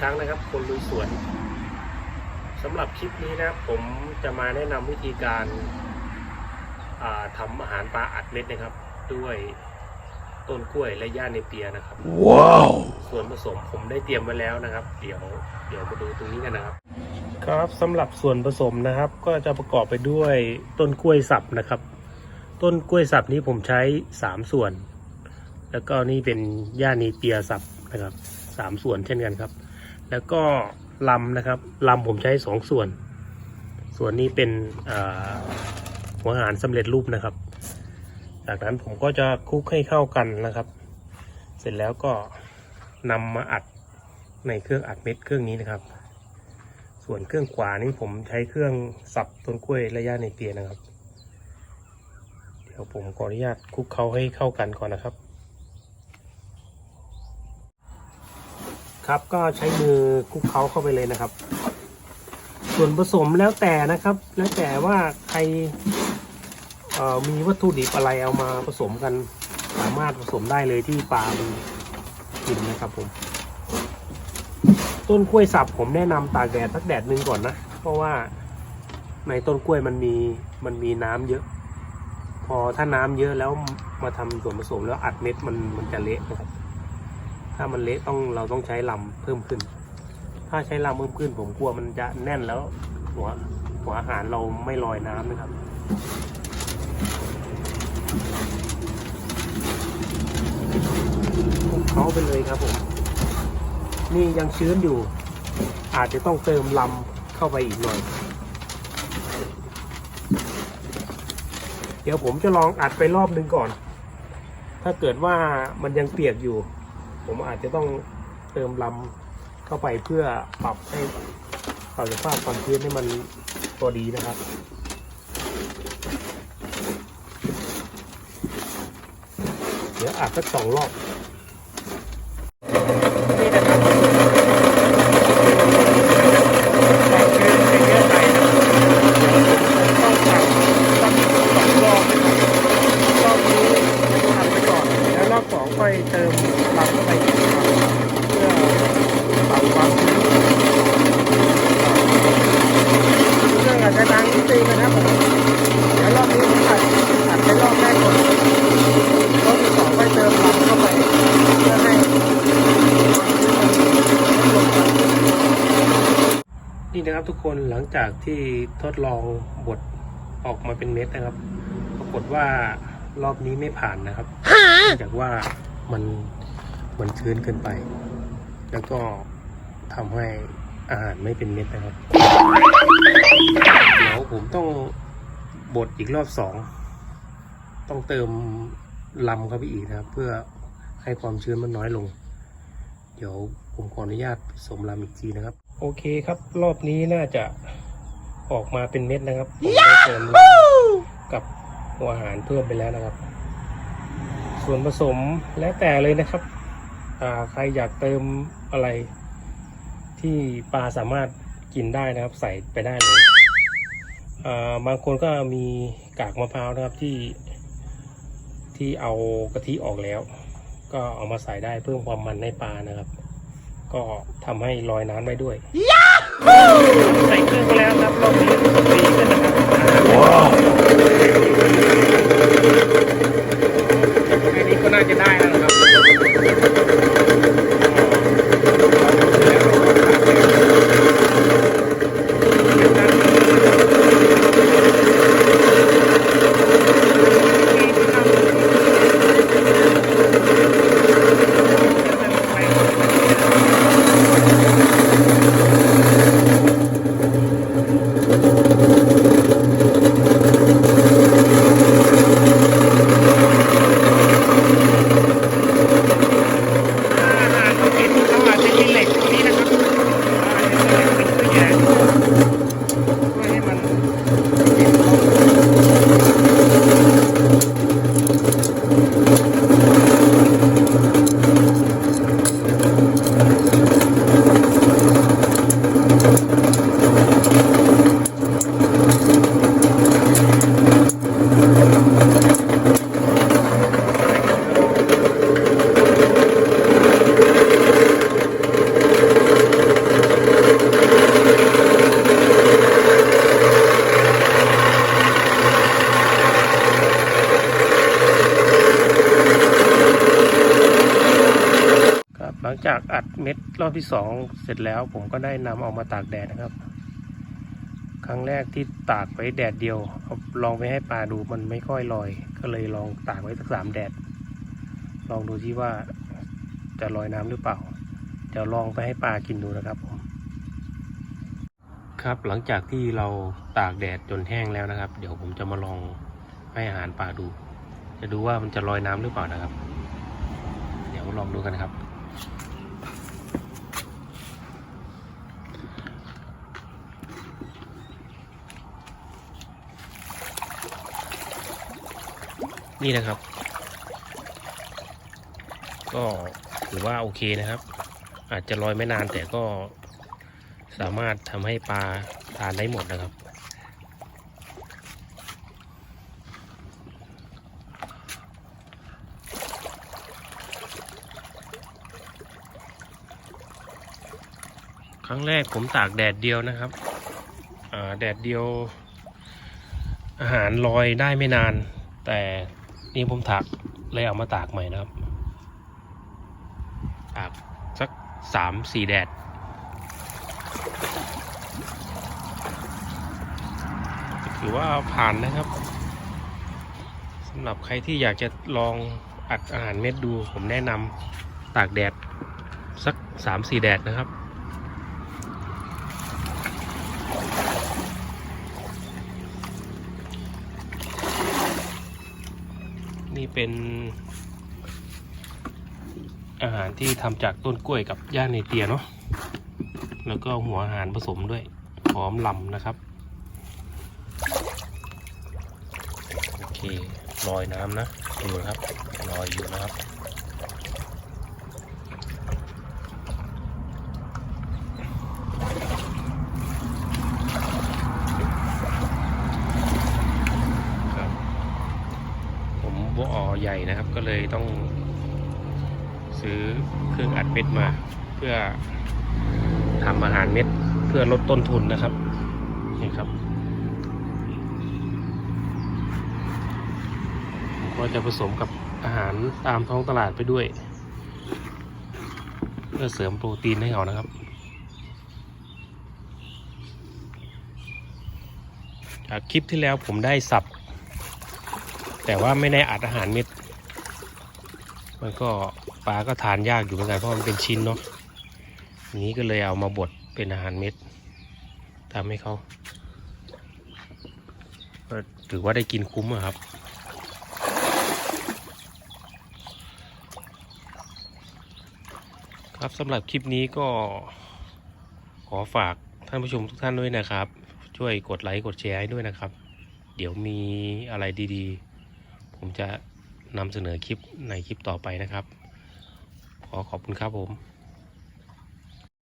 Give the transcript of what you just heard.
ครั้งนะครับ คนลุยสวนสำหรับคลิปนี้นะครับผมจะมาแนะนำวิธีการอ่าทำอาหารปลาอัดเม็ดนะครับ ด้วยต้นกล้วยและหญ้าเนเปียนะครับ Wow! ส่วนผสมผมได้เตรียมไว้แล้วนะครับ เดี๋ยวเดี๋ยวมาดูตรงนี้กันนะครับ ครับสำหรับส่วนผสมนะครับ ก็จะประกอบไปด้วยต้นกล้วยสับนะครับ ต้นกล้วยสับนี้ผมใช้สามส่วน แล้วก็นี่เป็นหญ้าเนเปียสับนะครับสามส่วนเช่นกันครับ แล้วก็ลำนะครับลำผมใช้สองส่วน ส่วนนี้เป็นหัวหารสำเร็จรูปนะครับ จากนั้นผมก็จะคลุกให้เข้ากันนะครับ เสร็จแล้วก็นำมาอัดในเครื่องอัดเม็ดเครื่องนี้นะครับ ส่วนเครื่องขวานี่ผมใช้เครื่องสับต้นกล้วยระยะในเปียนะครับ เดี๋ยวผมขออนุญาตคลุกเคล้าให้เข้ากันก่อนนะครับ ครับ ก็ใช้มือคลุกเคล้าเข้าไปเลยนะครับ ส่วนผสมแล้วแต่นะครับ แล้วแต่ว่าใครมีวัตถุดิบอะไรเอามาผสมกัน สามารถผสมได้เลยที่ปลากินนะครับผมต้นกล้วยสับผมแนะนำตากแดดสักแดดหนึ่งก่อนนะ เพราะว่าในต้นกล้วยมันมีมันมีน้ำเยอะ พอถ้าน้ำเยอะแล้วมาทำส่วนผสมแล้วอัดเม็ดมันมันจะเละนะครับ ถ้ามันเละต้องเราต้องใช้ลำเพิ่มขึ้น ถ้าใช้ลำเพิ่มขึ้น ผมกลัวมันจะแน่นแล้วหัวหัวอาหารเราไม่ลอยน้ำนะครับคลุกเขาไปเลยครับผม นี่ยังชื้นอยู่ อาจจะต้องเติมลำเข้าไปอีกหน่อย เดี๋ยวผมจะลองอัดไปรอบนึงก่อน ถ้าเกิดว่ามันยังเปียกอยู่ ผมอาจจะต้องเติมลำเข้าไปเพื่อปรับให้ปรับสภาพความชื้นให้มันตัวดีนะครับเดี๋ยวอาจสักสองรอบ นี่นะครับความชื้นไม่เยอะไปนะต้องปรับต้องสองรอบรอบนี้ทำไปก่อน แล้วรอบสองค่อยเติมลำเข้าไปอีกครับเพื่อปรับความชื้นเครื่องอาจจะดังนิดนึงนะครับผมเดี๋ยวรอบนี้ผมอัดอัดไปรอบแรกก่อนรอบที่สองค่อยเติมลำเข้าไปเพื่อให้ นี่นะครับทุกคนหลังจากที่ทดลองบดออกมาเป็นเม็ดนะครับ ปรากฏว่ารอบนี้ไม่ผ่านนะครับเนื่องจากว่ามันมันชื้นเกินไป แล้วก็ทำให้อาหารไม่เป็นเม็ดนะครับเดี๋ยวผมต้องบดอีกรอบสองต้องเติมลำเข้าไปอีกนะครับ เพื่อให้ความชื้นมันน้อยลง เดี๋ยวผมขออนุญาตผสมลำอีกทีนะครับ โอเคครับ รอบนี้น่าจะออกมาเป็นเม็ดนะครับผมได้เติมลำกับหัวอาหารเพิ่มไปแล้วนะครับ ส่วนผสมแล้วแต่เลยนะครับอ่าใครอยากเติมอะไร ที่ปลาสามารถกินได้นะครับ ใส่ไปได้เลยอ่าบางคนก็มีกากมะพร้าวนะครับที่ ที่เอากะทิออกแล้ว ก็เอามาใส่ได้เพิ่มความมันให้ปลานะครับ ก็ทำให้ลอยน้ำได้ด้วยใส่เครื่องไปแล้วครับรอบนี้ดีขึ้นนะครับ Wow! แค่นี้ก็น่าจะได้แล้วนะครับอาหารเขากินเขาอาจจะกินเหล็กตรงนี้นะครับอาจจะเป็นตัวแย่เพื่อให้มันกินเข้า Wow! จากอัดเม็ดรอบที่สองเสร็จแล้ว ผมก็ได้นำออกมาตากแดดนะครับ ครั้งแรกที่ตากไว้แดดเดียวลองไปให้ปลาดูมันไม่ค่อยลอย ก็เลยลองตากไว้สักสามแดด ลองดูที่ว่าจะลอยน้ำหรือเปล่าเดี๋ยวลองไปให้ปลากินดูนะครับผมครับหลังจากที่เราตากแดดจนแห้งแล้วนะครับ เดี๋ยวผมจะมาลองให้อาหารปลาดู จะดูว่ามันจะลอยน้ำหรือเปล่านะครับ เดี๋ยวลองดูกันครับ นี่นะครับ ก็ถือว่าโอเคนะครับ อาจจะลอยไม่นานแต่ก็สามารถทำให้ปลาทานได้หมดนะครับ ครั้งแรกผมตากแดดเดียวนะครับแดดเดียวอาหารลอยได้ไม่นานแต่ นี่ผมตากเลยเอามาตากใหม่นะครับตากสักสามสี่แดดถือว่าผ่านนะครับสำหรับใครที่อยากจะลองอัดอาหารเม็ดดู ผมแนะนำตากแดดสักสามสี่แดดนะครับ นี่เป็นอาหารที่ทำจากต้นกล้วยกับย่าในเตียเนาะ แล้วก็หัวอาหารผสมด้วย หอมลำนะครับ โอเคลอยน้ำนะ ดูนะครับลอยอยู่นะครับ ผมบ่อใหญ่ นะครับ ก็เลยต้องซื้อเครื่องอัดเม็ดมา เพื่อทำอาหารเม็ดเพื่อลดต้นทุนนะครับนี่ครับก็จะผสมกับอาหารตามท้องตลาดไปด้วย เพื่อเสริมโปรตีนให้เขานะครับ จากคลิปที่แล้วผมได้สับ แต่ว่าไม่ได้อัดอาหารเม็ด มันก็ปลาก็ทานยากอยู่เหมือนกันเพราะมันเป็นชิ้นเนาะอันนี้ก็เลยเอามาบดเป็นอาหารเม็ดทำให้เขาก็ถือว่าได้กินคุ้มอะครับ ครับสำหรับคลิปนี้ก็ขอฝากท่านผู้ชมทุกท่านด้วยนะครับ ช่วยกดไลค์กดแชร์ให้ด้วยนะครับ เดี๋ยวมีอะไรดีๆ ผมจะ นำเสนอคลิปในคลิปต่อไปนะครับ ขอขอบคุณครับผม